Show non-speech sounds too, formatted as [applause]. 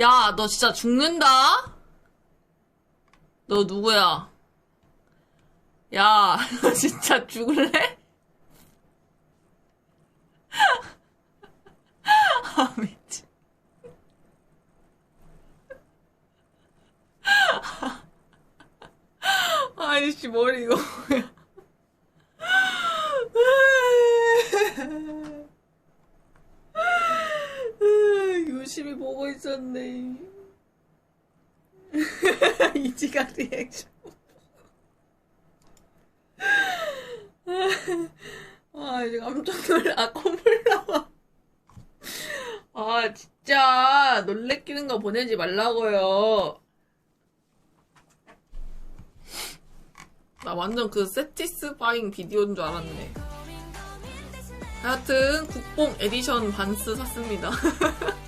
야, 너 진짜 죽는다? 너 누구야? 야, [laughs] 너 진짜 죽을래? [laughs] 아, 미친. 아이씨, 머리 이거. 유심히 보고 있었네. 이지가 리액션. 아, 이제 깜짝 놀라. 아, 콧물 나와. 아, 진짜. 놀래키는 거 보내지 말라고요. 나 완전 그 세티스파잉 비디오인 줄 알았네. 하여튼 국뽕 에디션 반스 샀습니다. [laughs]